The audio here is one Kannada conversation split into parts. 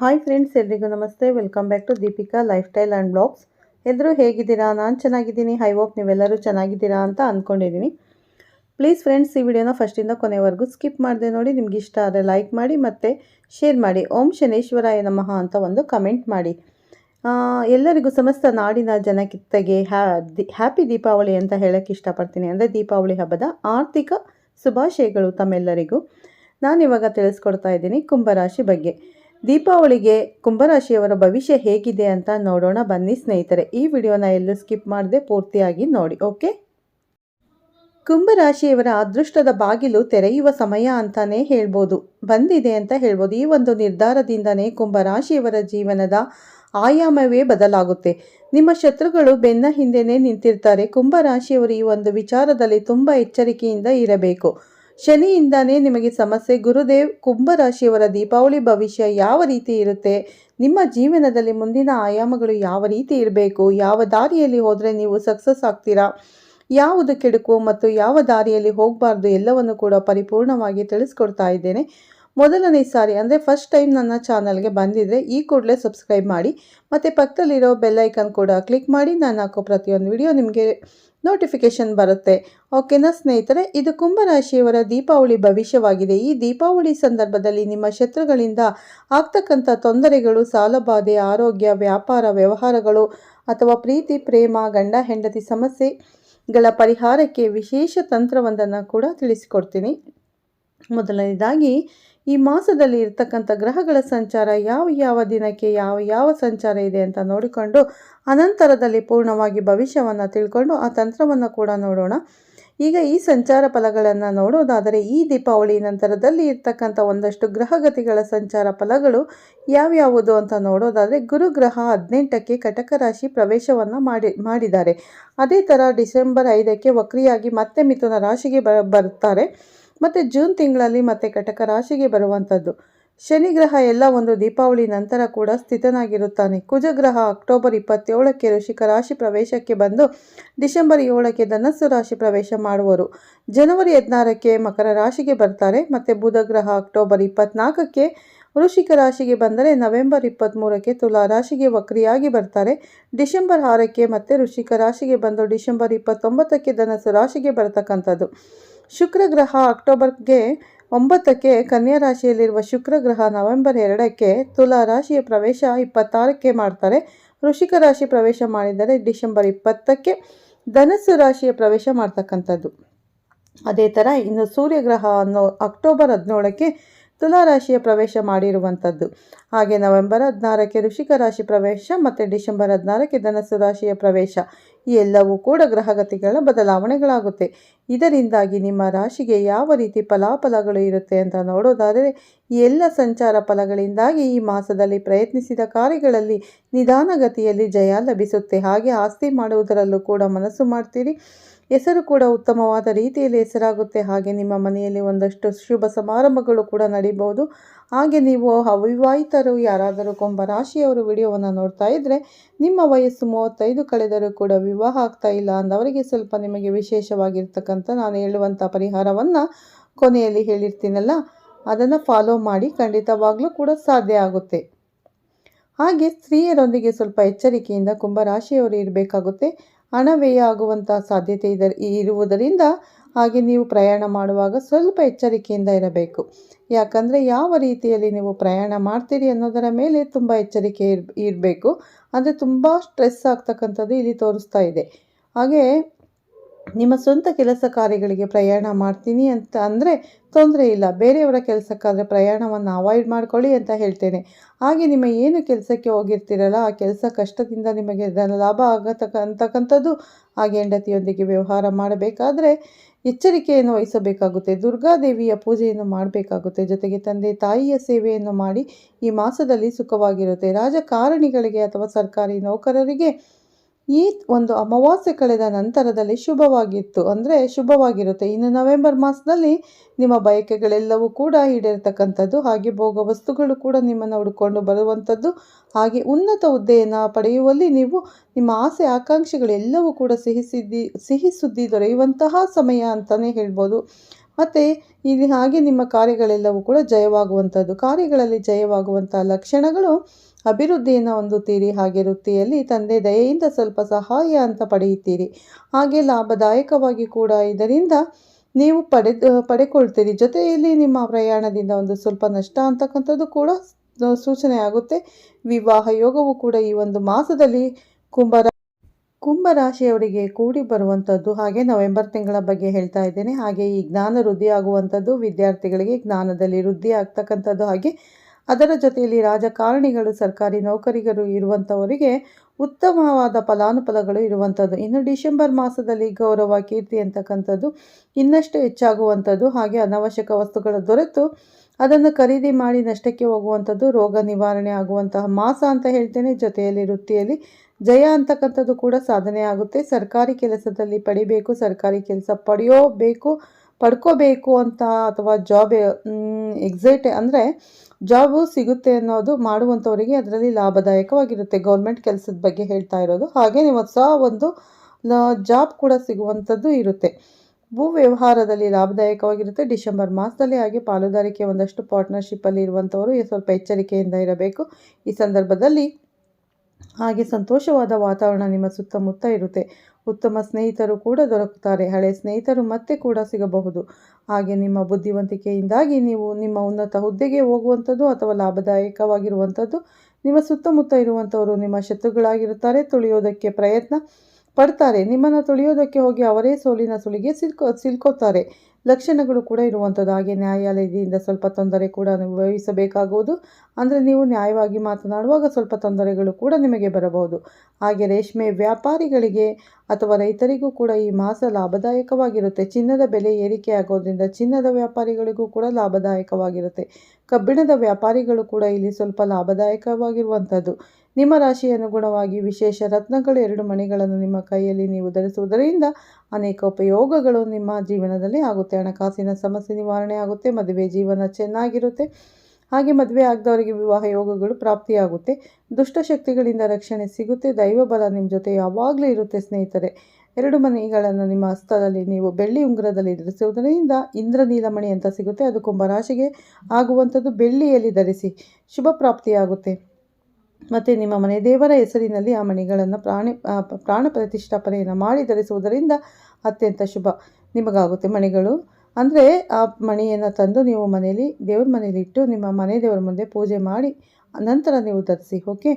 ಹಾಯ್ ಫ್ರೆಂಡ್ಸ್ ಎಲ್ರಿಗೂ ನಮಸ್ತೆ. Welcome back to Deepika lifestyle and blogs ಎಲ್ಲರೂ ಹೇಗಿದ್ದೀರಾ? ನಾನು ಚೆನ್ನಾಗಿದ್ದೀನಿ. ಐ ಹೋಪ್ ನೀವೆಲ್ಲರೂ ಚೆನ್ನಾಗಿದ್ದೀರಾ ಅಂತ ಅಂದ್ಕೊಂಡಿದ್ದೀನಿ ಪ್ಲೀಸ್ ಫ್ರೆಂಡ್ಸ್ ಈ ವಿಡಿಯೋನ ಫಸ್ಟಿಂದ ಕೊನೆವರೆಗೂ ಸ್ಕಿಪ್ ಮಾಡಿದೆ ನೋಡಿ. ನಿಮ್ಗೆ ಇಷ್ಟ ಆದರೆ ಲೈಕ್ ಮಾಡಿ ಮತ್ತು ಶೇರ್ ಮಾಡಿ. ಓಂ ಶನೇಶ್ವರಾಯ ನಮಃ ಅಂತ ಒಂದು ಕಮೆಂಟ್ ಮಾಡಿ. ಎಲ್ಲರಿಗೂ ಸಮಸ್ತ ನಾಡಿನ ಜನಕಿತ್ತಗೆ ಹ್ಯಾ ಹ್ಯಾಪಿ ದೀಪಾವಳಿ ಅಂತ ಹೇಳೋಕ್ಕೆ ಇಷ್ಟಪಡ್ತೀನಿ. ಅಂದರೆ ದೀಪಾವಳಿ ಹಬ್ಬದ ಆರ್ಥಿಕ ಶುಭಾಶಯಗಳು ತಮ್ಮೆಲ್ಲರಿಗೂ. ನಾನಿವಾಗ ತಿಳಿಸ್ಕೊಡ್ತಾ ಇದ್ದೀನಿ ಕುಂಭರಾಶಿ ಬಗ್ಗೆ. ದೀಪಾವಳಿಗೆ ಕುಂಭರಾಶಿಯವರ ಭವಿಷ್ಯ ಹೇಗಿದೆ ಅಂತ ನೋಡೋಣ. ಬನ್ನಿ ಸ್ನೇಹಿತರೆ, ಈ ವಿಡಿಯೋನ ಎಲ್ಲೂ ಸ್ಕಿಪ್ ಮಾಡದೆ ಪೂರ್ತಿಯಾಗಿ ನೋಡಿ, ಓಕೆ? ಕುಂಭರಾಶಿಯವರ ಅದೃಷ್ಟದ ಬಾಗಿಲು ತೆರೆಯುವ ಸಮಯ ಅಂತಾನೆ ಹೇಳ್ಬೋದು. ಬಂದಿದೆ ಅಂತ ಹೇಳ್ಬೋದು. ಈ ಒಂದು ನಿರ್ಧಾರದಿಂದನೇ ಕುಂಭರಾಶಿಯವರ ಜೀವನದ ಆಯಾಮವೇ ಬದಲಾಗುತ್ತೆ. ನಿಮ್ಮ ಶತ್ರುಗಳು ಬೆನ್ನ ಹಿಂದೆನೇ ನಿಂತಿರ್ತಾರೆ. ಕುಂಭರಾಶಿಯವರು ಈ ಒಂದು ವಿಚಾರದಲ್ಲಿ ತುಂಬ ಎಚ್ಚರಿಕೆಯಿಂದ ಇರಬೇಕು. ಶನಿಯಿಂದಾನೇ ನಿಮಗೆ ಸಮಸ್ಯೆ. ಗುರುದೇವ್, ಕುಂಭರಾಶಿಯವರ ದೀಪಾವಳಿ ಭವಿಷ್ಯ ಯಾವ ರೀತಿ ಇರುತ್ತೆ? ನಿಮ್ಮ ಜೀವನದಲ್ಲಿ ಮುಂದಿನ ಆಯಾಮಗಳು ಯಾವ ರೀತಿ ಇರಬೇಕು? ಯಾವ ದಾರಿಯಲ್ಲಿ ಹೋದರೆ ನೀವು ಸಕ್ಸಸ್ ಆಗ್ತೀರಾ? ಯಾವುದು ಕೆಡುಕು ಮತ್ತು ಯಾವ ದಾರಿಯಲ್ಲಿ ಹೋಗಬಾರ್ದು ಎಲ್ಲವನ್ನು ಕೂಡ ಪರಿಪೂರ್ಣವಾಗಿ ತಿಳಿಸ್ಕೊಡ್ತಾ ಇದ್ದೇನೆ. ಮೊದಲನೇ ಸಾರಿ ಅಂದರೆ ಫಸ್ಟ್ ಟೈಮ್ ನನ್ನ ಚಾನಲ್ಗೆ ಬಂದಿದ್ದರೆ ಈ ಕೂಡಲೇ ಸಬ್ಸ್ಕ್ರೈಬ್ ಮಾಡಿ, ಮತ್ತು ಪಕ್ಕದಲ್ಲಿರೋ ಬೆಲ್ ಐಕನ್ ಕೂಡ ಕ್ಲಿಕ್ ಮಾಡಿ ನಾನು ಹಾಕೋ ಪ್ರತಿಯೊಂದು ವಿಡಿಯೋ ನಿಮಗೆ ನೋಟಿಫಿಕೇಷನ್ ಬರುತ್ತೆ. ಓಕೆನಾ ಸ್ನೇಹಿತರೆ, ಇದು ಕುಂಭರಾಶಿಯವರ ದೀಪಾವಳಿ ಭವಿಷ್ಯವಾಗಿದೆ. ಈ ದೀಪಾವಳಿ ಸಂದರ್ಭದಲ್ಲಿ ನಿಮ್ಮ ಶತ್ರುಗಳಿಂದ ಆಗ್ತಕ್ಕಂಥ ತೊಂದರೆಗಳು, ಸಾಲಬಾಧೆ, ಆರೋಗ್ಯ, ವ್ಯಾಪಾರ ವ್ಯವಹಾರಗಳು ಅಥವಾ ಪ್ರೀತಿ, ಪ್ರೇಮ, ಗಂಡ, ಹೆಂಡತಿ ಸಮಸ್ಯೆಗಳ ಪರಿಹಾರಕ್ಕೆ ವಿಶೇಷ ತಂತ್ರವೊಂದನ್ನು ಕೂಡ ತಿಳಿಸಿಕೊಡ್ತೀನಿ. ಮೊದಲನೇದಾಗಿ ಈ ಮಾಸದಲ್ಲಿ ಇರ್ತಕ್ಕಂಥ ಗ್ರಹಗಳ ಸಂಚಾರ ಯಾವ ಯಾವ ದಿನಕ್ಕೆ ಯಾವ ಯಾವ ಸಂಚಾರ ಇದೆ ಅಂತ ನೋಡಿಕೊಂಡು ಅನಂತರದಲ್ಲಿ ಪೂರ್ಣವಾಗಿ ಭವಿಷ್ಯವನ್ನು ತಿಳ್ಕೊಂಡು ಆ ತಂತ್ರವನ್ನು ಕೂಡ ನೋಡೋಣ. ಈಗ ಈ ಸಂಚಾರ ಫಲಗಳನ್ನು ನೋಡೋದಾದರೆ ಈ ದೀಪಾವಳಿ ನಂತರದಲ್ಲಿ ಇರ್ತಕ್ಕಂಥ ಒಂದಷ್ಟು ಗ್ರಹಗತಿಗಳ ಸಂಚಾರ ಫಲಗಳು ಯಾವ್ಯಾವುದು ಅಂತ ನೋಡೋದಾದರೆ ಗುರುಗ್ರಹ ಹದಿನೆಂಟಕ್ಕೆ ಕಟಕ ರಾಶಿ ಪ್ರವೇಶವನ್ನು ಮಾಡಿ ಮಾಡಿದ್ದಾರೆ. ಅದೇ ಥರ ಡಿಸೆಂಬರ್ ಐದಕ್ಕೆ ವಕ್ರಿಯಾಗಿ ಮತ್ತೆ ಮಿಥುನ ರಾಶಿಗೆ ಬ, ಬರ್ತಾರೆ. ಮತ್ತು ಜೂನ್ ತಿಂಗಳಲ್ಲಿ ಮತ್ತೆ ಕಟಕ ರಾಶಿಗೆ ಬರುವಂಥದ್ದು. ಶನಿ ಗ್ರಹ ಎಲ್ಲ ಒಂದು ದೀಪಾವಳಿ ನಂತರ ಕೂಡ ಸ್ಥಿತನಾಗಿರುತ್ತಾನೆ. ಕುಜಗ್ರಹ ಅಕ್ಟೋಬರ್ ಇಪ್ಪತ್ತೇಳಕ್ಕೆ ಋಷಿಕ ರಾಶಿ ಪ್ರವೇಶಕ್ಕೆ ಬಂದು ಡಿಸೆಂಬರ್ ಏಳಕ್ಕೆ ಧನಸ್ಸು ರಾಶಿ ಪ್ರವೇಶ ಮಾಡುವರು. ಜನವರಿ ಹದಿನಾರಕ್ಕೆ ಮಕರ ರಾಶಿಗೆ ಬರ್ತಾರೆ. ಮತ್ತು ಬುಧ ಗ್ರಹ ಅಕ್ಟೋಬರ್ ಇಪ್ಪತ್ತ್ನಾಲ್ಕಕ್ಕೆ ವೃಷಿಕ ರಾಶಿಗೆ ಬಂದರೆ ನವೆಂಬರ್ ಇಪ್ಪತ್ತ್ಮೂರಕ್ಕೆ ತುಲಾ ರಾಶಿಗೆ ವಕ್ರಿಯಾಗಿ ಬರ್ತಾರೆ. ಡಿಸೆಂಬರ್ ಆರಕ್ಕೆ ಮತ್ತೆ ವೃಷಿಕ ರಾಶಿಗೆ ಬಂದು ಡಿಸೆಂಬರ್ ಇಪ್ಪತ್ತೊಂಬತ್ತಕ್ಕೆ ಧನಸ್ಸು ರಾಶಿಗೆ ಬರತಕ್ಕಂಥದ್ದು. ಶುಕ್ರ ಗ್ರಹ ಅಕ್ಟೋಬರ್ಗೆ ಒಂಬತ್ತಕ್ಕೆ ಕನ್ಯಾ ರಾಶಿಯಲ್ಲಿರುವ ಶುಕ್ರ ಗ್ರಹ ನವೆಂಬರ್ ಎರಡಕ್ಕೆ ತುಲಾ ರಾಶಿಯ ಪ್ರವೇಶ ಇಪ್ಪತ್ತಾರಕ್ಕೆ ಮಾಡ್ತಾರೆ. ವೃಷಿಕ ರಾಶಿ ಪ್ರವೇಶ ಮಾಡಿದರೆ ಡಿಸೆಂಬರ್ ಇಪ್ಪತ್ತಕ್ಕೆ ಧನಸ್ಸು ರಾಶಿಯ ಪ್ರವೇಶ ಮಾಡ್ತಕ್ಕಂಥದ್ದು. ಅದೇ ಥರ ಇನ್ನು ಸೂರ್ಯಗ್ರಹ ಅನ್ನೋ ಅಕ್ಟೋಬರ್ ಹದಿನೇಳಕ್ಕೆ ತುಲಾ ರಾಶಿಯ ಪ್ರವೇಶ ಮಾಡಿರುವಂಥದ್ದು. ಹಾಗೆ ನವೆಂಬರ್ ಹದಿನಾರಕ್ಕೆ ಋಷಿಕ ರಾಶಿ ಪ್ರವೇಶ ಮತ್ತು ಡಿಸೆಂಬರ್ ಹದಿನಾರಕ್ಕೆ ಧನಸ್ಸು ರಾಶಿಯ ಪ್ರವೇಶ. ಈ ಎಲ್ಲವೂ ಕೂಡ ಗ್ರಹಗತಿಗಳ ಬದಲಾವಣೆಗಳಾಗುತ್ತೆ. ಇದರಿಂದಾಗಿ ನಿಮ್ಮ ರಾಶಿಗೆ ಯಾವ ರೀತಿ ಫಲಾಫಲಗಳು ಇರುತ್ತೆ ಅಂತ ನೋಡೋದಾದರೆ ಎಲ್ಲ ಸಂಚಾರ ಫಲಗಳಿಂದಾಗಿ ಈ ಮಾಸದಲ್ಲಿ ಪ್ರಯತ್ನಿಸಿದ ಕಾರ್ಯಗಳಲ್ಲಿ ನಿಧಾನಗತಿಯಲ್ಲಿ ಜಯ ಲಭಿಸುತ್ತೆ. ಹಾಗೆ ಆಸ್ತಿ ಮಾಡುವುದರಲ್ಲೂ ಕೂಡ ಮನಸ್ಸು ಮಾಡ್ತೀರಿ. ಹೆಸರು ಕೂಡ ಉತ್ತಮವಾದ ರೀತಿಯಲ್ಲಿ ಹೆಸರಾಗುತ್ತೆ. ಹಾಗೆ ನಿಮ್ಮ ಮನೆಯಲ್ಲಿ ಒಂದಷ್ಟು ಶುಭ ಸಮಾರಂಭಗಳು ಕೂಡ ನಡೀಬಹುದು. ಹಾಗೆ ನೀವು ಅವಿವಾಹಿತರು, ಯಾರಾದರೂ ಕೊಂಬ ರಾಶಿಯವರು ವಿಡಿಯೋವನ್ನು ನೋಡ್ತಾ ಇದ್ದರೆ ನಿಮ್ಮ ವಯಸ್ಸು ಮೂವತ್ತೈದು ಕಳೆದರೂ ಕೂಡ ವಿವಾಹ ಆಗ್ತಾ ಇಲ್ಲ ಅಂದವರಿಗೆ ಸ್ವಲ್ಪ ನಿಮಗೆ ವಿಶೇಷವಾಗಿರ್ತಕ್ಕಂಥ ನಾನು ಹೇಳುವಂಥ ಪರಿಹಾರವನ್ನು ಕೊನೆಯಲ್ಲಿ ಹೇಳಿರ್ತೀನಲ್ಲ, ಅದನ್ನು ಫಾಲೋ ಮಾಡಿ ಖಂಡಿತವಾಗಲೂ ಕೂಡ ಸಾಧ್ಯ ಆಗುತ್ತೆ. ಹಾಗೆ ಸ್ತ್ರೀಯರೊಂದಿಗೆ ಸ್ವಲ್ಪ ಎಚ್ಚರಿಕೆಯಿಂದ ಕುಂಭರಾಶಿಯವರು ಇರಬೇಕಾಗುತ್ತೆ. ಹಣ ವ್ಯಯ ಆಗುವಂಥ ಸಾಧ್ಯತೆ ಇದ, ಇರುವುದರಿಂದ ಹಾಗೆ ನೀವು ಪ್ರಯಾಣ ಮಾಡುವಾಗ ಸ್ವಲ್ಪ ಎಚ್ಚರಿಕೆಯಿಂದ ಇರಬೇಕು. ಯಾಕಂದರೆ ಯಾವ ರೀತಿಯಲ್ಲಿ ನೀವು ಪ್ರಯಾಣ ಮಾಡ್ತೀರಿ ಅನ್ನೋದರ ಮೇಲೆ ತುಂಬ ಎಚ್ಚರಿಕೆ ಇರ್, ಇರಬೇಕು. ಅಂದರೆ ತುಂಬ ಸ್ಟ್ರೆಸ್ ಆಗ್ತಕ್ಕಂಥದ್ದು ಇಲ್ಲಿ ತೋರಿಸ್ತಾ ಇದೆ. ಹಾಗೆ ನಿಮ್ಮ ಸ್ವಂತ ಕೆಲಸ ಕಾರ್ಯಗಳಿಗೆ ಪ್ರಯಾಣ ಮಾಡ್ತೀನಿ ಅಂತ ಅಂದರೆ ತೊಂದರೆ ಇಲ್ಲ. ಬೇರೆಯವರ ಕೆಲಸಕ್ಕಾದರೆ ಪ್ರಯಾಣವನ್ನು ಅವಾಯ್ಡ್ ಮಾಡ್ಕೊಳ್ಳಿ ಅಂತ ಹೇಳ್ತೇನೆ. ಹಾಗೆ ನಿಮ್ಮ ಏನು ಕೆಲಸಕ್ಕೆ ಹೋಗಿರ್ತೀರಲ್ಲ, ಆ ಕೆಲಸ ಕಷ್ಟದಿಂದ ನಿಮಗೆ ಲಾಭ ಆಗತಕ್ಕಂತಕ್ಕಂಥದ್ದು ಹಾಗೆ ಹೆಂಡತಿಯೊಂದಿಗೆ ವ್ಯವಹಾರ ಮಾಡಬೇಕಾದ್ರೆ ಎಚ್ಚರಿಕೆಯನ್ನು ವಹಿಸಬೇಕಾಗುತ್ತೆ. ದುರ್ಗಾದೇವಿಯ ಪೂಜೆಯನ್ನು ಮಾಡಬೇಕಾಗುತ್ತೆ. ಜೊತೆಗೆ ತಂದೆ ತಾಯಿಯ ಸೇವೆಯನ್ನು ಮಾಡಿ ಈ ಮಾಸದಲ್ಲಿ ಸುಖವಾಗಿರುತ್ತೆ. ರಾಜಕಾರಣಿಗಳಿಗೆ ಅಥವಾ ಸರ್ಕಾರಿ ನೌಕರರಿಗೆ ಈ ಒಂದು ಅಮಾವಾಸ್ಯೆ ಕಳೆದ ನಂತರದಲ್ಲಿ ಶುಭವಾಗಿತ್ತು. ಅಂದರೆ ಶುಭವಾಗಿರುತ್ತೆ. ಇನ್ನು ನವೆಂಬರ್ ಮಾಸದಲ್ಲಿ ನಿಮ್ಮ ಬಯಕೆಗಳೆಲ್ಲವೂ ಕೂಡ ಈಡೇರ್ತಕ್ಕಂಥದ್ದು. ಹಾಗೆ ಭೋಗ ವಸ್ತುಗಳು ಕೂಡ ನಿಮ್ಮನ್ನು ಹುಡ್ಕೊಂಡು ಬರುವಂಥದ್ದು. ಹಾಗೆ ಉನ್ನತ ಹುದ್ದೆಯನ್ನು ಪಡೆಯುವಲ್ಲಿ ನೀವು ನಿಮ್ಮ ಆಸೆ ಆಕಾಂಕ್ಷೆಗಳೆಲ್ಲವೂ ಕೂಡ ಸಿಹಿ ಸುದ್ದಿ ಸಿಹಿ ಸುದ್ದಿ ದೊರೆಯುವಂತಹ ಸಮಯ ಅಂತಲೇ ಹೇಳ್ಬೋದು. ಮತ್ತು ಇಲ್ಲಿ ಹಾಗೆ ನಿಮ್ಮ ಕಾರ್ಯಗಳೆಲ್ಲವೂ ಕೂಡ ಜಯವಾಗುವಂಥದ್ದು. ಕಾರ್ಯಗಳಲ್ಲಿ ಜಯವಾಗುವಂಥ ಲಕ್ಷಣಗಳು ಅಭಿವೃದ್ಧಿಯನ್ನು ಹೊಂದುತ್ತೀರಿ. ಹಾಗೆ ವೃತ್ತಿಯಲ್ಲಿ ತಂದೆ ದಯೆಯಿಂದ ಸ್ವಲ್ಪ ಸಹಾಯ ಅಂತ ಪಡೆಯುತ್ತೀರಿ. ಹಾಗೆ ಲಾಭದಾಯಕವಾಗಿ ಕೂಡ ಇದರಿಂದ ನೀವು ಪಡೆ ಪಡೆಕೊಳ್ತೀರಿ. ಜೊತೆಯಲ್ಲಿ ನಿಮ್ಮ ಪ್ರಯಾಣದಿಂದ ಒಂದು ಸ್ವಲ್ಪ ನಷ್ಟ ಅಂತಕ್ಕಂಥದ್ದು ಕೂಡ ಸೂಚನೆ ಆಗುತ್ತೆ. ವಿವಾಹ ಯೋಗವು ಕೂಡ ಈ ಒಂದು ಮಾಸದಲ್ಲಿ ಕುಂಭ ಕುಂಭರಾಶಿಯವರಿಗೆ ಕೂಡಿ ಬರುವಂಥದ್ದು. ಹಾಗೆ ನವೆಂಬರ್ ತಿಂಗಳ ಬಗ್ಗೆ ಹೇಳ್ತಾ ಇದ್ದೇನೆ. ಹಾಗೆ ಈ ಜ್ಞಾನ ವೃದ್ಧಿ ಆಗುವಂಥದ್ದು ವಿದ್ಯಾರ್ಥಿಗಳಿಗೆ ಜ್ಞಾನದಲ್ಲಿ ವೃದ್ಧಿ ಆಗ್ತಕ್ಕಂಥದ್ದು ಹಾಗೆ ಅದರ ಜೊತೆಯಲ್ಲಿ ರಾಜಕಾರಣಿಗಳು, ಸರ್ಕಾರಿ ನೌಕರಿಗರು ಇರುವಂಥವರಿಗೆ ಉತ್ತಮವಾದ ಫಲಾನುಫಲಗಳು ಇರುವಂಥದ್ದು ಇನ್ನು ಡಿಸೆಂಬರ್ ಮಾಸದಲ್ಲಿ ಗೌರವ, ಕೀರ್ತಿ ಅಂತಕ್ಕಂಥದ್ದು ಇನ್ನಷ್ಟು ಹೆಚ್ಚಾಗುವಂಥದ್ದು ಹಾಗೆ ಅನವಶ್ಯಕ ವಸ್ತುಗಳು ದೊರೆತು ಅದನ್ನು ಖರೀದಿ ಮಾಡಿ ನಷ್ಟಕ್ಕೆ ಹೋಗುವಂಥದ್ದು ರೋಗ ನಿವಾರಣೆ ಆಗುವಂತಹ ಮಾಸ ಅಂತ ಹೇಳ್ತೇನೆ. ಜೊತೆಯಲ್ಲಿ ವೃತ್ತಿಯಲ್ಲಿ ಜಯ ಅಂತಕ್ಕಂಥದ್ದು ಕೂಡ ಸಾಧನೆ ಆಗುತ್ತೆ ಸರ್ಕಾರಿ ಕೆಲಸದಲ್ಲಿ ಪಡಿಬೇಕು, ಸರ್ಕಾರಿ ಕೆಲಸ ಪಡೆಯೋಬೇಕು ಪಡ್ಕೋಬೇಕು ಅಂತ ಅಥವಾ ಜಾಬ್ ಎಕ್ಸೈಟ್ ಅಂದರೆ ಜಾಬು ಸಿಗುತ್ತೆ ಅನ್ನೋದು ಮಾಡುವಂಥವರಿಗೆ ಅದರಲ್ಲಿ ಲಾಭದಾಯಕವಾಗಿರುತ್ತೆ. ಗೌರ್ಮೆಂಟ್ ಕೆಲಸದ ಬಗ್ಗೆ ಹೇಳ್ತಾ ಇರೋದು. ಹಾಗೆ ನೀವು ಸಹ ಒಂದು ಜಾಬ್ ಕೂಡ ಸಿಗುವಂಥದ್ದು ಇರುತ್ತೆ. ಭೂ ವ್ಯವಹಾರದಲ್ಲಿ ಲಾಭದಾಯಕವಾಗಿರುತ್ತೆ. ಡಿಸೆಂಬರ್ ಮಾಸದಲ್ಲಿ ಹಾಗೆ ಪಾಲುದಾರಿಕೆ ಒಂದಷ್ಟು ಪಾರ್ಟ್ನರ್ಶಿಪ್ಪಲ್ಲಿ ಇರುವಂಥವರು ಸ್ವಲ್ಪ ಎಚ್ಚರಿಕೆಯಿಂದ ಇರಬೇಕು. ಈ ಸಂದರ್ಭದಲ್ಲಿ ಹಾಗೆ ಸಂತೋಷವಾದ ವಾತಾವರಣ ನಿಮ್ಮ ಸುತ್ತಮುತ್ತ ಇರುತ್ತೆ. ಉತ್ತಮ ಸ್ನೇಹಿತರು ಕೂಡ ದೊರಕುತ್ತಾರೆ. ಹಳೆ ಸ್ನೇಹಿತರು ಮತ್ತೆ ಕೂಡ ಸಿಗಬಹುದು. ಹಾಗೆ ನಿಮ್ಮ ಬುದ್ಧಿವಂತಿಕೆಯಿಂದಾಗಿ ನೀವು ನಿಮ್ಮ ಉನ್ನತ ಹುದ್ದೆಗೆ ಹೋಗುವಂಥದ್ದು ಅಥವಾ ಲಾಭದಾಯಕವಾಗಿರುವಂಥದ್ದು ನಿಮ್ಮ ಸುತ್ತಮುತ್ತ ಇರುವಂಥವರು ನಿಮ್ಮ ಶತ್ರುಗಳಾಗಿರುತ್ತಾರೆ. ತುಳಿಯೋದಕ್ಕೆ ಪ್ರಯತ್ನ ಪಡ್ತಾರೆ. ನಿಮ್ಮನ್ನು ತುಳಿಯೋದಕ್ಕೆ ಹೋಗಿ ಅವರೇ ಸೋಲಿನ ಸುಳಿಗೆ ಸಿಲ್ಕೋ ಸಿಲ್ಕೋತಾರೆ ಲಕ್ಷಣಗಳು ಕೂಡ ಇರುವಂಥದ್ದು. ಹಾಗೆ ನ್ಯಾಯಾಲಯದಿಂದ ಸ್ವಲ್ಪ ತೊಂದರೆ ಕೂಡ ಅನುಭವಿಸಬೇಕಾಗುವುದು. ಅಂದರೆ ನೀವು ನ್ಯಾಯವಾಗಿ ಮಾತನಾಡುವಾಗ ಸ್ವಲ್ಪ ತೊಂದರೆಗಳು ಕೂಡ ನಿಮಗೆ ಬರಬಹುದು. ಹಾಗೆ ರೇಷ್ಮೆ ವ್ಯಾಪಾರಿಗಳಿಗೆ ಅಥವಾ ರೈತರಿಗೂ ಕೂಡ ಈ ಮಾಸ ಲಾಭದಾಯಕವಾಗಿರುತ್ತೆ. ಚಿನ್ನದ ಬೆಲೆ ಏರಿಕೆ ಆಗೋದ್ರಿಂದ ಚಿನ್ನದ ವ್ಯಾಪಾರಿಗಳಿಗೂ ಕೂಡ ಲಾಭದಾಯಕವಾಗಿರುತ್ತೆ. ಕಬ್ಬಿಣದ ವ್ಯಾಪಾರಿಗಳು ಕೂಡ ಇಲ್ಲಿ ಸ್ವಲ್ಪ ಲಾಭದಾಯಕವಾಗಿರುವಂಥದ್ದು. ನಿಮ್ಮ ರಾಶಿ ಅನುಗುಣವಾಗಿ ವಿಶೇಷ ರತ್ನಗಳು ಎರಡು ಮಣಿಗಳನ್ನು ನಿಮ್ಮ ಕೈಯಲ್ಲಿ ನೀವು ಧರಿಸುವುದರಿಂದ ಅನೇಕ ಉಪಯೋಗಗಳು ನಿಮ್ಮ ಜೀವನದಲ್ಲಿ ಆಗುತ್ತೆ. ಹಣಕಾಸಿನ ಸಮಸ್ಯೆ ನಿವಾರಣೆ ಆಗುತ್ತೆ, ಮದುವೆ ಜೀವನ ಚೆನ್ನಾಗಿರುತ್ತೆ. ಹಾಗೆ ಮದುವೆ ಆಗದವರಿಗೆ ವಿವಾಹ ಯೋಗಗಳು ಪ್ರಾಪ್ತಿಯಾಗುತ್ತೆ. ದುಷ್ಟಶಕ್ತಿಗಳಿಂದ ರಕ್ಷಣೆ ಸಿಗುತ್ತೆ, ದೈವ ಬಲ ನಿಮ್ಮ ಜೊತೆ ಯಾವಾಗಲೂ ಇರುತ್ತೆ ಸ್ನೇಹಿತರೆ. ಎರಡು ಮನೆಗಳನ್ನು ನಿಮ್ಮ ಹಸ್ತದಲ್ಲಿ ನೀವು ಬೆಳ್ಳಿ ಉಂಗುರದಲ್ಲಿ ಧರಿಸುವುದರಿಂದ ಇಂದ್ರನೀಲಮಣಿ ಅಂತ ಸಿಗುತ್ತೆ. ಅದು ಕುಂಭರಾಶಿಗೆ ಆಗುವಂಥದ್ದು, ಬೆಳ್ಳಿಯಲ್ಲಿ ಧರಿಸಿ ಶುಭ ಪ್ರಾಪ್ತಿಯಾಗುತ್ತೆ. ಮತ್ತು ನಿಮ್ಮ ಮನೆ ದೇವರ ಹೆಸರಿನಲ್ಲಿ ಆ ಮಣಿಗಳನ್ನು ಪ್ರಾಣಿ ಪ್ರಾಣ ಪ್ರತಿಷ್ಠಾಪನೆಯನ್ನು ಮಾಡಿ ಧರಿಸುವುದರಿಂದ ಅತ್ಯಂತ ಶುಭ. ನಿಮಗಾಗುತ್ತೆ ಮಣಿಗಳು. ಅಂದರೆ ಆ ಮಣಿಯನ್ನು ತಂದು ನೀವು ಮನೆಯಲ್ಲಿ, ದೇವ್ರ ಮನೇಲಿ ಇಟ್ಟು ನಿಮ್ಮ ಮನೆ ದೇವರ ಮುಂದೆ ಪೂಜೆ ಮಾಡಿ ನಂತರ ನೀವು ಧರಿಸಿ, ಓಕೆ?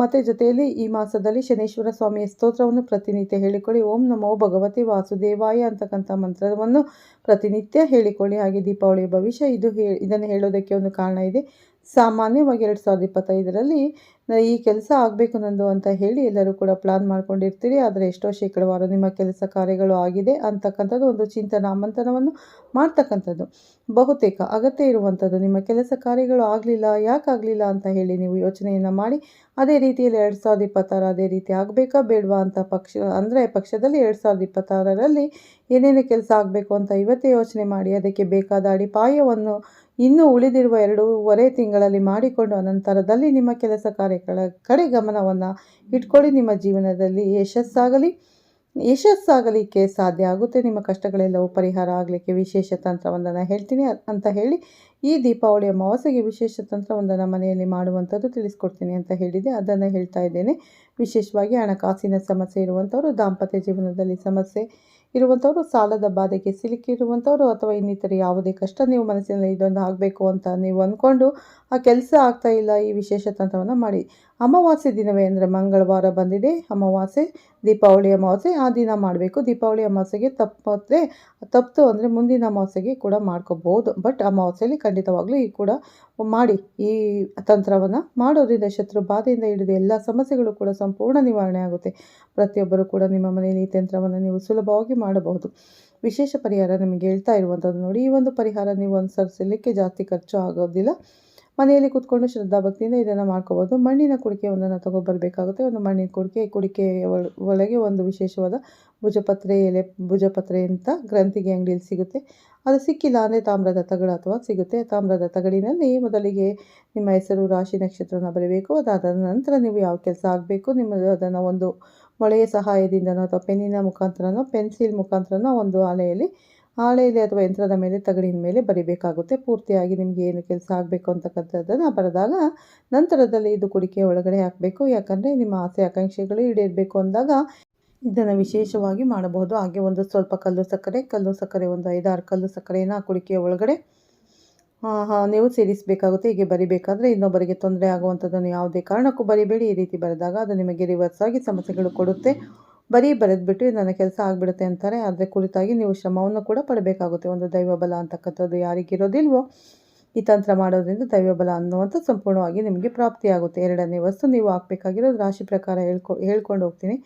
ಮತ್ತು ಜೊತೆಯಲ್ಲಿ ಈ ಮಾಸದಲ್ಲಿ ಶನೇಶ್ವರ ಸ್ವಾಮಿಯ ಸ್ತೋತ್ರವನ್ನು ಪ್ರತಿನಿತ್ಯ ಹೇಳಿಕೊಳ್ಳಿ. ಓಂ ನಮೋ ಭಗವತಿ ವಾಸುದೇವಾಯ ಅಂತಕ್ಕಂಥ ಮಂತ್ರವನ್ನು ಪ್ರತಿನಿತ್ಯ ಹೇಳಿಕೊಳ್ಳಿ. ಹಾಗೆ ದೀಪಾವಳಿಯ ಭವಿಷ್ಯ ಇದು ಹೇ, ಇದನ್ನು ಹೇಳೋದಕ್ಕೆ ಒಂದು ಕಾರಣ ಇದೆ. ಸಾಮಾನ್ಯವಾಗಿ ಎರಡು ಸಾವಿರದ ಇಪ್ಪತ್ತೈದರಲ್ಲಿ ಈ ಕೆಲಸ ಆಗಬೇಕು ನಂದು ಅಂತ ಹೇಳಿ ಎಲ್ಲರೂ ಕೂಡ ಪ್ಲಾನ್ ಮಾಡ್ಕೊಂಡಿರ್ತೀರಿ. ಆದರೆ ಎಷ್ಟೋ ಶೇಕಡವಾರು ನಿಮ್ಮ ಕೆಲಸ ಕಾರ್ಯಗಳು ಆಗಿದೆ ಅಂತಕ್ಕಂಥದ್ದು ಒಂದು ಚಿಂತನ ಆಮಂತ್ರಣವನ್ನು ಮಾಡ್ತಕ್ಕಂಥದ್ದು. ಬಹುತೇಕ ಅಗತ್ಯ ಇರುವಂಥದ್ದು ನಿಮ್ಮ ಕೆಲಸ ಕಾರ್ಯಗಳು ಆಗಲಿಲ್ಲ ಯಾಕಾಗಲಿಲ್ಲ ಅಂತ ಹೇಳಿ ನೀವು ಯೋಚನೆಯನ್ನು ಮಾಡಿ, ಅದೇ ರೀತಿಯಲ್ಲಿ ಎರಡು ಸಾವಿರದ ಇಪ್ಪತ್ತಾರು ಅದೇ ರೀತಿ ಆಗಬೇಕಾ ಬೇಡವಾ ಅಂತ ಪಕ್ಷ, ಅಂದರೆ ಪಕ್ಷದಲ್ಲಿ ಎರಡು ಸಾವಿರದ ಇಪ್ಪತ್ತಾರರಲ್ಲಿ ಏನೇನು ಕೆಲಸ ಆಗಬೇಕು ಅಂತ ಇವತ್ತೇ ಯೋಚನೆ ಮಾಡಿ, ಅದಕ್ಕೆ ಬೇಕಾದ ಅಡಿಪಾಯವನ್ನು ಇನ್ನೂ ಉಳಿದಿರುವ ಎರಡೂವರೆ ತಿಂಗಳಲ್ಲಿ ಮಾಡಿಕೊಂಡು ಅನಂತರದಲ್ಲಿ ನಿಮ್ಮ ಕೆಲಸ ಕಾರ್ಯಗಳ ಕಡೆ ಗಮನವನ್ನು ಇಟ್ಕೊಳ್ಳಿ. ನಿಮ್ಮ ಜೀವನದಲ್ಲಿ ಯಶಸ್ಸಾಗಲಿ. ಯಶಸ್ಸಾಗಲಿಕ್ಕೆ ಸಾಧ್ಯ ಆಗುತ್ತೆ. ನಿಮ್ಮ ಕಷ್ಟಗಳೆಲ್ಲವೂ ಪರಿಹಾರ ಆಗಲಿಕ್ಕೆ ವಿಶೇಷ ತಂತ್ರವೊಂದನ್ನು ಹೇಳ್ತೀನಿ ಅಂತ ಹೇಳಿ ಈ ದೀಪಾವಳಿ ಅಮಾವಾಸ್ಯೆಗೆ ವಿಶೇಷ ತಂತ್ರವೊಂದನ್ನು ಮನೆಯಲ್ಲಿ ಮಾಡುವಂಥದ್ದು ತಿಳಿಸ್ಕೊಡ್ತೀನಿ ಅಂತ ಹೇಳಿದೆ. ಅದನ್ನು ಹೇಳ್ತಾ ಇದ್ದೇನೆ. ವಿಶೇಷವಾಗಿ ಹಣಕಾಸಿನ ಸಮಸ್ಯೆ ಇರುವಂಥವರು, ದಾಂಪತ್ಯ ಜೀವನದಲ್ಲಿ ಸಮಸ್ಯೆ ಇರುವಂಥವರು ಸಾಲದ ಬಾಧೆಗೆ ಸಿಲುಕಿರುವಂಥವರು ಅಥವಾ ಇನ್ನಿತರ ಯಾವುದೇ ಕಷ್ಟ ನೀವು ಮನಸ್ಸಿನಲ್ಲಿ ಇದೊಂದು ಆಗಬೇಕು ಅಂತ ನೀವು ಅಂದ್ಕೊಂಡು ಆ ಕೆಲಸ ಆಗ್ತಾ ಇಲ್ಲ ಈ ವಿಶೇಷ ತಂತ್ರವನ್ನು ಮಾಡಿ. ಅಮಾವಾಸ್ಯೆ ದಿನವೇ ಅಂದರೆ ಮಂಗಳವಾರ ಬಂದಿದೆ. ಅಮಾವಾಸ್ಯೆ ದೀಪಾವಳಿ ಅಮಾವಾಸ್ಯೆ ಆ ದಿನ ಮಾಡಬೇಕು. ದೀಪಾವಳಿ ಅಮಾವಾಸ್ಯೆಗೆ ತಪ್ಪತ್ತೆ ತಪ್ಪಿತು ಅಂದರೆ ಮುಂದಿನ ಅಮಾವಾಸ್ಯೆಗೆ ಕೂಡ ಮಾಡ್ಕೋಬೋದು. ಬಟ್ ಅಮಾವಾಸ್ಯೆಯಲ್ಲಿ ಖಂಡಿತವಾಗ್ಲೂ ಈ ಕೂಡ ಮಾಡಿ ಈ ತಂತ್ರವನ್ನು ಮಾಡೋದ್ರಿಂದ ಶತ್ರು ಬಾಧೆಯಿಂದ ಹಿಡಿದು ಎಲ್ಲ ಸಮಸ್ಯೆಗಳು ಕೂಡ ಸಂಪೂರ್ಣ ನಿವಾರಣೆ ಆಗುತ್ತೆ. ಪ್ರತಿಯೊಬ್ಬರು ಕೂಡ ನಿಮ್ಮ ಮನೆಯಲ್ಲಿ ಈ ತಂತ್ರವನ್ನು ನೀವು ಸುಲಭವಾಗಿ ಮಾಡಬಹುದು. ವಿಶೇಷ ಪರಿಹಾರ ನಿಮಗೆ ಹೇಳ್ತಾ ಇರುವಂಥದ್ದು ನೋಡಿ. ಈ ಒಂದು ಪರಿಹಾರ ನೀವು ಅನುಸರಿಸಲಿಕ್ಕೆ ಜಾಸ್ತಿ ಖರ್ಚು ಆಗೋದಿಲ್ಲ. ಮನೆಯಲ್ಲಿ ಕೂತ್ಕೊಂಡು ಶ್ರದ್ಧಾ ಭಕ್ತಿಯಿಂದ ಇದನ್ನು ಮಾಡ್ಕೋಬೋದು. ಮಣ್ಣಿನ ಕುಡಿಕೆ ಒಂದನ್ನು ತೊಗೊಬರ್ಬೇಕಾಗುತ್ತೆ. ಒಂದು ಮಣ್ಣಿನ ಕುಡಿಕೆ ಕುಡಿಕೆ ಒಳಗೆ ಒಂದು ವಿಶೇಷವಾದ ಭುಜಪತ್ರೆ, ಎಲೆ ಭುಜಪತ್ರೆ ಅಂತ ಗ್ರಂಥಿಗೆ ಅಂಗಡಿಯಲ್ಲಿ ಸಿಗುತ್ತೆ. ಅದು ಸಿಕ್ಕಿಲ್ಲ ಅಂದರೆ ತಾಮ್ರದ ತಗಡು ಅಥವಾ ಸಿಗುತ್ತೆ. ತಾಮ್ರದ ತಗಡಿನಲ್ಲಿ ಮೊದಲಿಗೆ ನಿಮ್ಮ ಹೆಸರು, ರಾಶಿ ನಕ್ಷತ್ರನ ಬರೀಬೇಕು. ಅದಾದ ನಂತರ ನೀವು ಯಾವ ಕೆಲಸ ಆಗಬೇಕು ನಿಮ್ಮ ಅದನ್ನು ಒಂದು ಮೊಳೆಯ ಸಹಾಯದಿಂದನೋ ಅಥವಾ ಪೆನ್ನಿನ ಮುಖಾಂತರನೋ, ಪೆನ್ಸಿಲ್ ಮುಖಾಂತರನೋ ಒಂದು ಅಲೆಯಲ್ಲಿ ಹಾಳೆಯಲ್ಲಿ ಅಥವಾ ಯಂತ್ರದ ಮೇಲೆ, ತಗಡಿನ ಮೇಲೆ ಬರಿಬೇಕಾಗುತ್ತೆ. ಪೂರ್ತಿಯಾಗಿ ನಿಮಗೆ ಏನು ಕೆಲಸ ಆಗಬೇಕು ಅಂತಕ್ಕಂಥದ್ದನ್ನು ಬರೆದಾಗ ನಂತರದಲ್ಲಿ ಇದು ಕುಡಿಕೆ ಒಳಗಡೆ ಹಾಕಬೇಕು. ಯಾಕಂದರೆ ನಿಮ್ಮ ಆಸೆ, ಆಕಾಂಕ್ಷೆಗಳು ಈಡೇರಬೇಕು ಅಂದಾಗ ಇದನ್ನು ವಿಶೇಷವಾಗಿ ಮಾಡಬಹುದು. ಹಾಗೆ ಒಂದು ಸ್ವಲ್ಪ ಕಲ್ಲು ಸಕ್ಕರೆ ಕಲ್ಲು ಸಕ್ಕರೆ ಒಂದು ಐದಾರು ಕಲ್ಲು ಸಕ್ಕರೆಯನ್ನು ಕುಡಿಕೆಯ ಒಳಗಡೆ ನೀವು ಸೇರಿಸಬೇಕಾಗುತ್ತೆ. ಹೀಗೆ ಬರಿಬೇಕಾದ್ರೆ ಇನ್ನೊಬ್ಬರಿಗೆ ತೊಂದರೆ ಆಗುವಂಥದ್ದನ್ನು ಯಾವುದೇ ಕಾರಣಕ್ಕೂ ಬರಿಬೇಡಿ. ಈ ರೀತಿ ಬರೆದಾಗ ಅದು ನಿಮಗೆ ರಿವರ್ಸ್ ಆಗಿ ಸಮಸ್ಯೆಗಳು ಕೊಡುತ್ತೆ. ಬರೀ ಬರೆದ್ಬಿಟ್ಟು ನನ್ನ ಕೆಲಸ ಆಗಿಬಿಡುತ್ತೆ ಅಂತಾರೆ. ಆದರೆ ಕುರಿತಾಗಿ ನೀವು ಶ್ರಮವನ್ನು ಕೂಡ ಪಡಬೇಕಾಗುತ್ತೆ. ಒಂದು ದೈವಬಲ ಅಂತಕ್ಕಂಥದ್ದು ಯಾರಿಗಿರೋದಿಲ್ವೋ, ಈ ತಂತ್ರ ಮಾಡೋದ್ರಿಂದ ದೈವಬಲ ಅನ್ನುವಂಥ ಸಂಪೂರ್ಣವಾಗಿ ನಿಮಗೆ ಪ್ರಾಪ್ತಿಯಾಗುತ್ತೆ ಎರಡನೇ ವಸ್ತು, ನೀವು ಹಾಕ್ಬೇಕಾಗಿರೋದು ರಾಶಿ ಪ್ರಕಾರ ಹೇಳ್ಕೊ, ಹೇಳ್ಕೊಂಡು ಹೋಗ್ತೀನಿ.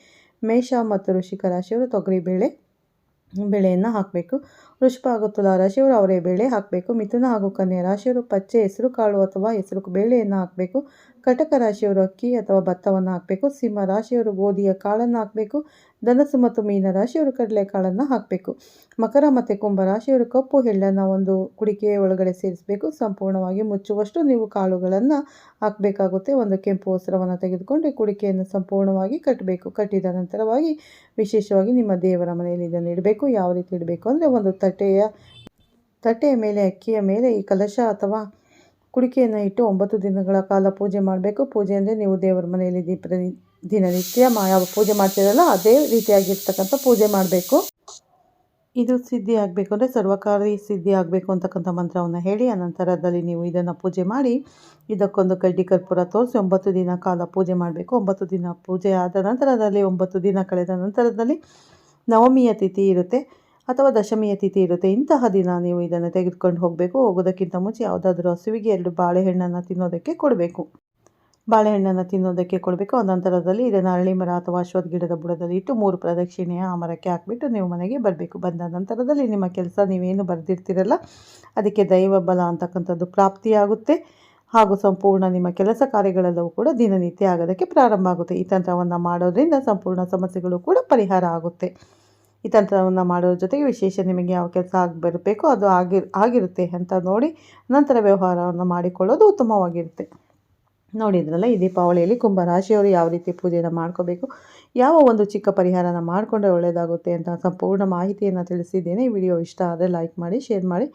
ಮೇಷ ಮತ್ತು ಋಷಿಕ ರಾಶಿಯವರು ತೊಗರಿಬೇಳೆ ಬೇಳೆಯನ್ನು ಹಾಕಬೇಕು. ವೃಷಭ ಹಾಗೂ ತುಲಾ ರಾಶಿಯವರು ಅವರೇ ಬೇಳೆ ಹಾಕಬೇಕು. ಮಿಥುನ ಹಾಗೂ ಕನ್ಯಾ ರಾಶಿಯವರು ಪಚ್ಚೆ, ಹೆಸರು ಕಾಳು ಅಥವಾ ಹೆಸರು ಬೇಳೆಯನ್ನು ಹಾಕಬೇಕು. ಕಟಕ ರಾಶಿಯವರು ಅಕ್ಕಿ ಅಥವಾ ಭತ್ತವನ್ನು ಹಾಕಬೇಕು. ಸಿಂಹ ರಾಶಿಯವರು ಗೋಧಿಯ ಕಾಳನ್ನು ಹಾಕಬೇಕು. ಧನಸ್ಸು ಮತ್ತು ಮೀನ ರಾಶಿಯವರು ಕಡಲೆಕಾಳನ್ನು ಹಾಕಬೇಕು. ಮಕರ ಮತ್ತು ಕುಂಭ ರಾಶಿಯವರು ಕಪ್ಪು ಹೆಳ್ಳನ್ನು ಒಂದು ಕುಡಿಕೆಯ ಒಳಗಡೆ ಸೇರಿಸಬೇಕು. ಸಂಪೂರ್ಣವಾಗಿ ಮುಚ್ಚುವಷ್ಟು ನೀವು ಕಾಳುಗಳನ್ನು ಹಾಕಬೇಕಾಗುತ್ತೆ. ಒಂದು ಕೆಂಪು ವಸ್ತ್ರವನ್ನು ತೆಗೆದುಕೊಂಡು ಕುಡಿಕೆಯನ್ನು ಸಂಪೂರ್ಣವಾಗಿ ಕಟ್ಟಬೇಕು. ಕಟ್ಟಿದ ನಂತರವಾಗಿ ವಿಶೇಷವಾಗಿ ನಿಮ್ಮ ದೇವರ ಮನೆಯಲ್ಲಿ ಇದನ್ನು ಇಡಬೇಕು. ಯಾವ ರೀತಿ ಇಡಬೇಕು ಅಂದರೆ ಒಂದು ತಟ್ಟೆಯ ತಟ್ಟೆಯ ಮೇಲೆ, ಅಕ್ಕಿಯ ಮೇಲೆ ಈ ಕಲಶ ಅಥವಾ ಕುಡಿಕೆಯನ್ನು ಇಟ್ಟು ಒಂಬತ್ತು ದಿನಗಳ ಕಾಲ ಪೂಜೆ ಮಾಡಬೇಕು. ಪೂಜೆ ಅಂದರೆ ನೀವು ದೇವರ ಮನೆಯಲ್ಲಿ ದೀಪ ದಿನನಿತ್ಯ ಯಾವ ಪೂಜೆ ಮಾಡ್ತೀರಲ್ಲ ಅದೇ ರೀತಿಯಾಗಿರ್ತಕ್ಕಂಥ ಪೂಜೆ ಮಾಡಬೇಕು. ಇದು ಸಿದ್ಧಿ ಆಗಬೇಕು ಅಂದರೆ ಸರ್ವಕಾರಿ ಸಿದ್ಧಿ ಆಗಬೇಕು ಅಂತಕ್ಕಂಥ ಮಂತ್ರವನ್ನು ಹೇಳಿ ಅನಂತರದಲ್ಲಿ ನೀವು ಇದನ್ನು ಪೂಜೆ ಮಾಡಿ, ಇದಕ್ಕೊಂದು ಕಡ್ಡಿ ಕರ್ಪೂರ ತೋರಿಸಿ ಒಂಬತ್ತು ದಿನ ಕಾಲ ಪೂಜೆ ಮಾಡಬೇಕು. ಒಂಬತ್ತು ದಿನ ಪೂಜೆ ಆದ ನಂತರದಲ್ಲಿ, ಒಂಬತ್ತು ದಿನ ಕಳೆದ ನಂತರದಲ್ಲಿ ನವಮಿಯ ತಿಥಿ ಇರುತ್ತೆ ಅಥವಾ ದಶಮಿಯ ತಿಥಿ ಇರುತ್ತೆ. ಇಂತಹ ದಿನ ನೀವು ಇದನ್ನು ತೆಗೆದುಕೊಂಡು ಹೋಗಬೇಕು. ಹೋಗೋದಕ್ಕಿಂತ ಮುಂಚೆ ಯಾವುದಾದ್ರೂ ಹಸುವಿಗೆ ಎರಡು ಬಾಳೆಹಣ್ಣನ್ನು ತಿನ್ನೋದಕ್ಕೆ ಕೊಡಬೇಕು. ಬಾಳೆಹಣ್ಣನ್ನು ತಿನ್ನೋದಕ್ಕೆ ಕೊಡಬೇಕು. ನಂತರದಲ್ಲಿ ಇದನ್ನು ಅರಳಿ ಮರ ಅಥವಾ ಅಶ್ವತ್ಥ ಗಿಡದ ಬುಡದಲ್ಲಿ ಇಟ್ಟು ಮೂರು ಪ್ರದಕ್ಷಿಣೆಯ ಆ ಮರಕ್ಕೆ ಹಾಕಿಬಿಟ್ಟು ನೀವು ಮನೆಗೆ ಬರಬೇಕು. ಬಂದ ನಂತರದಲ್ಲಿ ನಿಮ್ಮ ಕೆಲಸ ನೀವೇನು ಬರೆದಿರ್ತೀರಲ್ಲ, ಅದಕ್ಕೆ ದೈವ ಬಲ ಅಂತಕ್ಕಂಥದ್ದು ಪ್ರಾಪ್ತಿಯಾಗುತ್ತೆ. ಹಾಗೂ ಸಂಪೂರ್ಣ ನಿಮ್ಮ ಕೆಲಸ ಕಾರ್ಯಗಳೆಲ್ಲವೂ ಕೂಡ ದಿನನಿತ್ಯ ಆಗೋದಕ್ಕೆ ಪ್ರಾರಂಭ ಆಗುತ್ತೆ. ಈ ತಂತ್ರವನ್ನು ಮಾಡೋದ್ರಿಂದ ಸಂಪೂರ್ಣ ಸಮಸ್ಯೆಗಳು ಕೂಡ ಪರಿಹಾರ ಆಗುತ್ತೆ. ಈ ತಂತ್ರವನ್ನು ಮಾಡೋದ್ರ ಜೊತೆಗೆ ವಿಶೇಷ ನಿಮಗೆ ಯಾವ ಕೆಲಸ ಆಗಿ ಬರಬೇಕೋ ಅದು ಆಗಿ, ಆಗಿರುತ್ತೆ ಅಂತ ನೋಡಿ ನಂತರ ವ್ಯವಹಾರವನ್ನು ಮಾಡಿಕೊಳ್ಳೋದು ಉತ್ತಮವಾಗಿರುತ್ತೆ. ನೋಡಿದ್ರಲ್ಲ, ಈ ದೀಪಾವಳಿಯಲ್ಲಿ ಕುಂಭ ರಾಶಿಯವರು ಯಾವ ರೀತಿ ಪೂಜೆಯನ್ನು ಮಾಡ್ಕೋಬೇಕು, ಯಾವ ಒಂದು ಚಿಕ್ಕ ಪರಿಹಾರನ ಮಾಡಿಕೊಂಡ್ರೆ ಒಳ್ಳೆಯದಾಗುತ್ತೆ ಅಂತ ಸಂಪೂರ್ಣ ಮಾಹಿತಿಯನ್ನು ತಿಳಿಸಿದ್ದೇನೆ. ಈ ವಿಡಿಯೋ ಇಷ್ಟ ಆದರೆ ಲೈಕ್ ಮಾಡಿ, ಶೇರ್ ಮಾಡಿ.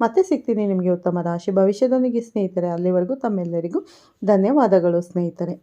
ಮತ್ತೆ ಸಿಗ್ತೀನಿ ನಿಮಗೆ ಉತ್ತಮ ರಾಶಿ ಭವಿಷ್ಯದೊಂದಿಗೆ ಸ್ನೇಹಿತರೆ. ಅಲ್ಲಿವರೆಗೂ ತಮ್ಮೆಲ್ಲರಿಗೂ ಧನ್ಯವಾದಗಳು ಸ್ನೇಹಿತರೆ.